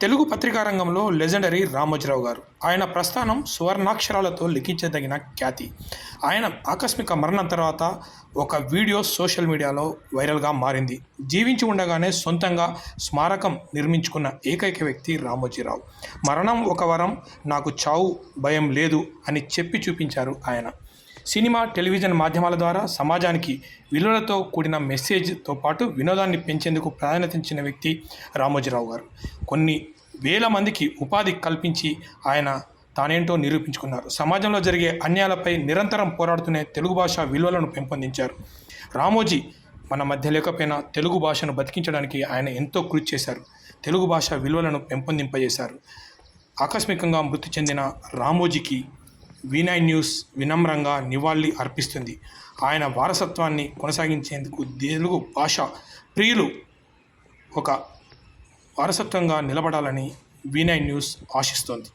తెలుగు పత్రికా రంగంలో లెజెండరీ రామోజీరావు గారు. ఆయన ప్రస్థానం సువర్ణాక్షరాలతో లిఖించదగిన ఖ్యాతి. ఆయన ఆకస్మిక మరణం తర్వాత ఒక వీడియో సోషల్ మీడియాలో వైరల్గా మారింది. జీవించి ఉండగానే సొంతంగా స్మారకం నిర్మించుకున్న ఏకైక వ్యక్తి రామోజీరావు. మరణం ఒక వరం నాకు చావు భయం లేదు అని చెప్పి చూపించారు ఆయన. సినిమా టెలివిజన్ మాధ్యమాల ద్వారా సమాజానికి విలువలతో కూడిన మెసేజ్తో పాటు వినోదాన్ని పెంచేందుకు ప్రాధాన్యతించిన వ్యక్తి రామోజీరావు గారు. కొన్ని వేల మందికి ఉపాధి కల్పించి ఆయన తానేంటో నిరూపించుకున్నారు. సమాజంలో జరిగే అన్యాయాలపై నిరంతరం పోరాడుతూనే తెలుగు భాష విలువలను పెంపొందించారు. రామోజీ మన మధ్య లేకపోయినా తెలుగు భాషను బతికించడానికి ఆయన ఎంతో కృషి చేశారు. తెలుగు భాష విలువలను పెంపొందింపజేశారు. ఆకస్మికంగా మృతి చెందిన రామోజీకి వీనై న్యూస్ వినమ్రంగా నివాళి అర్పిస్తుంది. ఆయన వారసత్వాన్ని కొనసాగించేందుకు తెలుగు భాష ప్రియులు ఒక వారసత్వంగా నిలబడాలని వీనై న్యూస్ ఆశిస్తోంది.